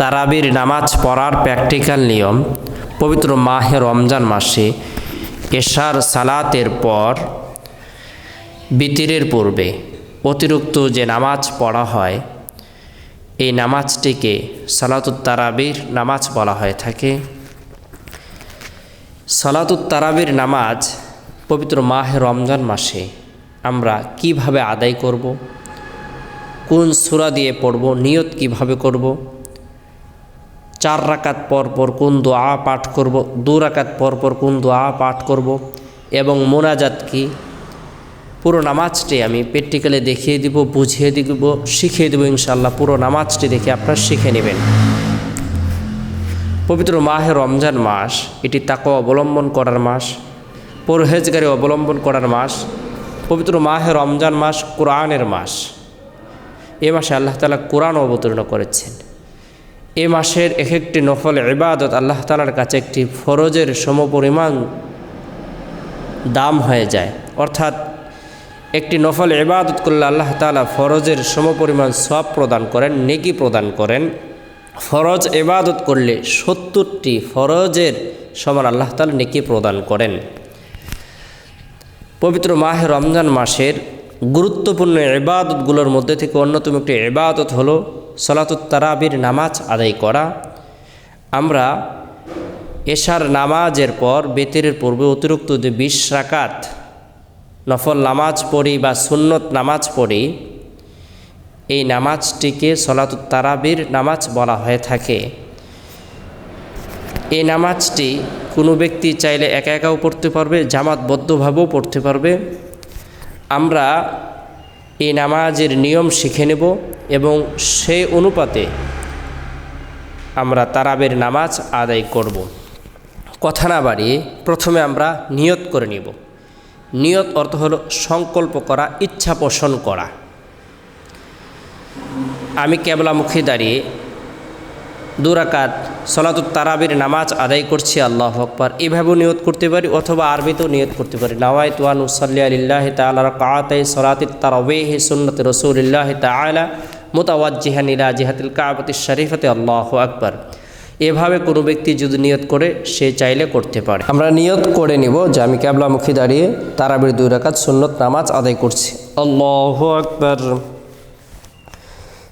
তারাবির নামাজ পড়ার প্র্যাকটিক্যাল নিয়ম পবিত্র মাহে রমজান মাসে এশার সালাতের পর বিতিরের পূর্বে অতিরিক্ত যে নামাজ পড়া হয়, এই নামাজটিকে সালাতুত তারাবির নামাজ বলা হয়ে থাকে। সালাতুত তারাবির নামাজ পবিত্র মাহে রমজান মাসে আমরা কীভাবে আদায় করব, কোন সুরা দিয়ে পড়ব, নিয়ত কীভাবে করব চার রাকাত পর পর কোন দোয়া পাঠ করব? দু রাকাত পর পর কোন দোয়া পাঠ করব? এবং মোনাজাত কি? পুরো নামাজটি আমি প্র্যাকটিক্যালে দেখিয়ে দিব, বুঝিয়ে দিব, শিখিয়ে দেবো ইনশাল্লাহ পুরো নামাজটি দেখে আপনারা শিখে নেবেন। পবিত্র মাহে রমজান মাস, এটি তাকে অবলম্বন করার মাস, পরহেজগারে অবলম্বন করার মাস, পবিত্র মাহে রমজান মাস, কোরআনের মাস। এ মাসে আল্লাহ তালা কোরআন অবতীর্ণ করেছেন। এ মাসের এক একটি নফল ইবাদত আল্লাহ তালার কাছে একটি ফরজের সমপরিমাণ দাম হয়ে যায়। অর্থাৎ একটি নফল ইবাদত করলে আল্লাহ তালা ফরজের সমপরিমাণ সব প্রদান করেন, নেকি প্রদান করেন। ফরজ ইবাদত করলে সত্তরটি ফরজের সমান আল্লাহ তালা নেকি প্রদান করেন। পবিত্র মাহে রমজান মাসের গুরুত্বপূর্ণ ইবাদতগুলোর মধ্যে থেকে অন্যতম একটি ইবাদত হলো সলাতুত তারাবির নামাজ আদায় করা। আমরা এশার নামাজের পর বেতেরের পূর্বে অতিরিক্ত যে বিশ রাকাত নফল নামাজ পড়ি বা সুন্নত নামাজ পড়ি, এই নামাজটিকে সলাতুত তারাবির নামাজ বলা হয়ে থাকে। এই নামাজটি কোনো ব্যক্তি চাইলে একা একাও পড়তে পারবে, জামাতবদ্ধভাবেও পড়তে পারবে। আমরা এই নামাজের নিয়ম শিখে নেব এবং সে অনুপাতে আমরা তারাবের নামাজ আদায় করব। কথা না বাড়িয়ে প্রথমে আমরা নিয়ত করে নিব। নিয়ত অর্থ হলো সংকল্প করা, ইচ্ছা পোষণ করা। আমি কেবলামুখী দাঁড়িয়ে দুরাকাত সলাতুত তারাবির নামাজ আদায় করছি, আল্লাহ আকবর। এভাবেও নিয়ত করতে পারি অথবা আরবিতেও নিয়ত করতে পারি। নওয়াই তুয়ান উসল্লি আলিল্লাহ তালা কাতাই সলাতিত তারাবেহ সুন্নত রসুলিল্লাহ তালা মোতাওয়াজিহান ইলা জিহাতিল কাবতি শরীফতে, আল্লাহ আকবর। এভাবে কোনো ব্যক্তি যদি নিয়ত করে, সে চাইলে করতে পারে। আমরা নিয়ত করে নিব যে আমি ক্যাবলামুখী দাঁড়িয়ে তারাবির দুই রাকাত সুন্নত নামাজ আদায় করছি। আল্লাহ আকবর।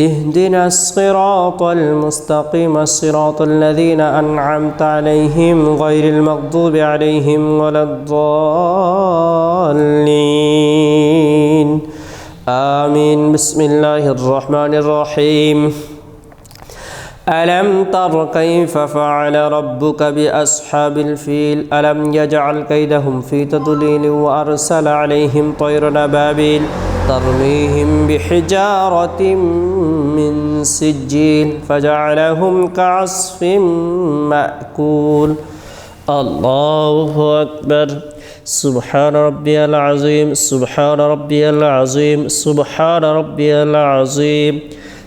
اهدنا الصراط المستقيم الصراط الذين أنعمت عليهم غير المغضوب عليهم ولا الضالين. آمين. بسم الله الرحمن الرحيم. ألم تر كيف فعل ربك بأصحاب الفيل؟ ألم يجعل كيدهم في تضليل وأرسل عليهم طير نبابيل؟ ترميهم بحجارة من سجيل فجعلهم كعصف مأكول. الله أكبر. سبحان ربي العظيم. سبحان ربي العظيم. سبحان ربي العظيم.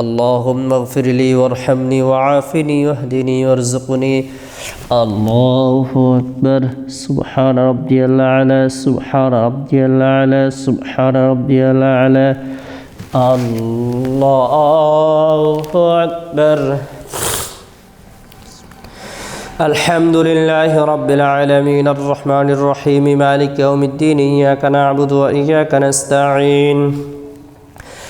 اللهم اغفر لي وارحمني وعافني واهدني وارزقني. الله أكبر. سبحان ربي الأعلى سبحان ربي الأعلى سبحان ربي الأعلى. الله أكبر. الحمد لله رب العالمين. الرحمن الرحيم. مالك يوم الدين. إياك نعبد وإياك نستعين.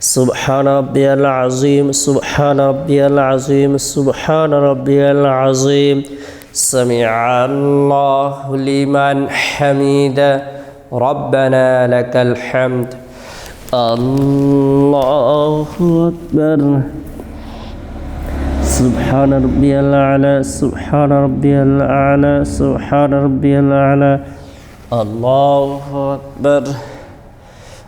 سبحان ربي العظيم سبحان ربي العظيم سبحان ربي العظيم. سمع الله لمن حميد. ربنا لك الحمد. الله أكبر. سبحان ربي الأعلى سبحان ربي الأعلى سبحان ربي الأعلى. الله أكبر.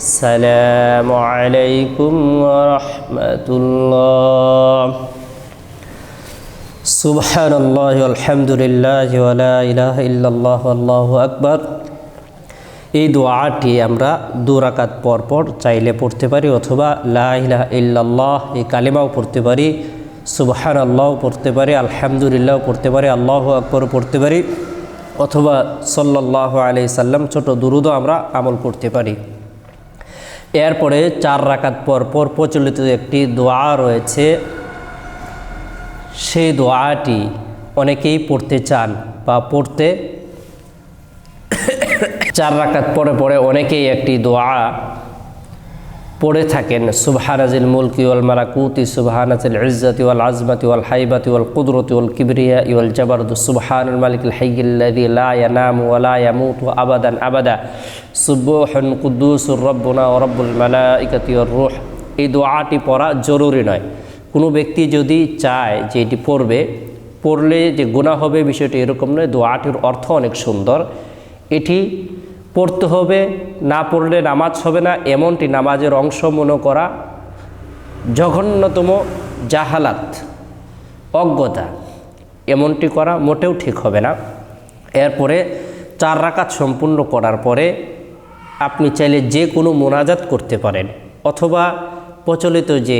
السلام عليكم ورحمة الله سبحان الله والحمد لله ولا إله إلا الله والله أكبر এই দোয়াটি আমরা দু রাকাত পর পর চাইলে পড়তে পারি অথবা লা ইলাহা ইল্লাল্লাহ এই কালেমাও পড়তে পারি সুবহান আল্লাহও পড়তে পারি আলহামদুলিল্লাহ পড়তে পারি আল্লাহ আকবরও পড়তে পারি অথবা সাল্লাহ আলি সাল্লাম ছোট দুরুদও আমরা আমল করতে পারি এরপরে চার রাকাত পর পর প্রচলিত একটি দোয়া রয়েছে। সেই দোয়াটি অনেকেই পড়তে চান বা পড়তে। চার রাকাত পরে পরে অনেকেই একটি দোয়া পড়ে থাকেন। সুবহানাজিল মুলকি ওয়াল মালাকুতি, সুবহানাজিল ইজ্জাতি ওয়াল আজমাতি ওয়াল হাইবাতি ওয়াল কুদরতি ওয়াল কিবরিয়া ওয়াল জাবারদু, সুবহানুল মালিকুল হাইয়্যিল্লাযী লা ইয়ানামু ওয়া লা ইয়ামুতু আবাদান আবাদা। সুবহুন কুদ্দুসুর রব্বুনা ওয়া রব্বুল মালাইকাতি ওয়ার রূহ। এই দোয়াটি পড়া জরুরি নয়। কোনো ব্যক্তি যদি চায় যে এটি পড়বে, পড়লে যে গুনাহ হবে বিষয়টি এরকম নয়, দোয়াটির অর্থ অনেক সুন্দর। এটি পড়তে হবে, না পড়লে নামাজ হবে না, এমনটি নামাজের অংশ মনে করা জঘন্যতম জাহালাত, অজ্ঞতা। এমনটি করা মোটেও ঠিক হবে না। এরপরে চার রাকাত সম্পূর্ণ করার পরে আপনি চাইলে যে কোনো মোনাজাত করতে পারেন, অথবা প্রচলিত যে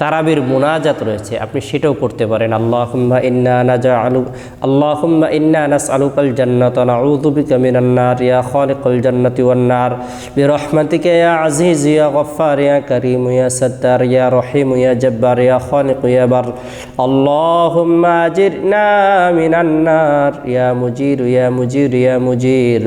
তারাবির মোনাজাত রয়েছে, আপনি সেটাও করতে পারেন। আল্লাহুম্মা ইন্না নাজা আলু আল্লাহুম্মা ইন্না নাস আলুকাল জান্নাত, নাউযু বিকা মিনান নার, ইয়া খালিকাল জান্নাতি ওয়ান নার। বিরহমাতিকা ইয়া আজিজ, ইয়া গফফার, ইয়া কারীম, ইয়া সাত্তার ইয়া রহিম, ইয়া জব্বার, ইয়া খালিক, ইয়া ইয়া মুজির ইয়া মুজির ইয়া মুজির।